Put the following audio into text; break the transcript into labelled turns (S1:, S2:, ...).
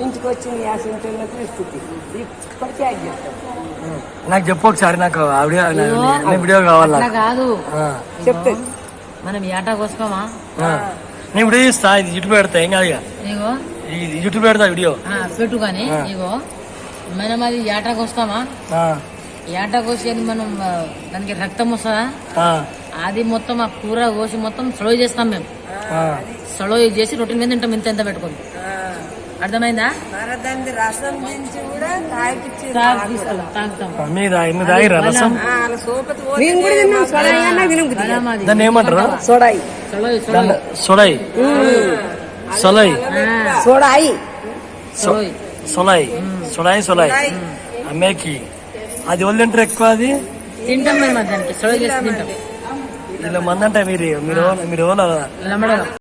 S1: వచ్చింది యాసింటున్నట్టు స్థితి ఇప్పటికీ అది చెప్తాను
S2: నాకు చెప్పు ఒకసారి నాకు ఆ వీడియో కావాలి.
S3: కాదు.
S2: ఆ,
S1: చెప్తాను
S3: మనం ఏటాకు వస్తామా
S2: ఆ. నేను వీడియో ఇస్తా ఇది యూట్యూబ్ పెడతా ఏం కాదు యూట్యూబ్ పెడతా వీడియో.
S3: ఆ, పెట్టు కానీ. ఇగో. మనం అది ఏటాకు వస్తామా
S2: ఆ,
S3: ఏటాకు వచ్చేది మనం దానికి రక్తం వస్తుందా?
S2: ఆ,
S3: అది మొత్తం ఆ కూర కోసి మొత్తం స్లో చేస్తాం మేము.
S2: ఆ.
S3: స్లో చేసి రొటీన్ మీద తింటాం ఇంత ఎంత పెట్టుకొని. అర్థమైందా?
S1: దాన్ని రసం దించి కూడా
S2: రసం.
S1: సోడాయి.
S2: దాన్ని ఏమంటారు?
S1: సోడాయి.
S3: స్లో స్లో
S2: దాన్ని సొలై
S1: సోడాయి.
S3: స్లో
S2: సొలై సొలై సొలై అమ్మేకి. అది వాళ్ళు తింటారు ఎక్కువ అది?
S3: తింటాం మేము అది దానికి స్లో చేసి తింటాం.
S2: ఇలా మంది అంటే మీరు మీరు మీరు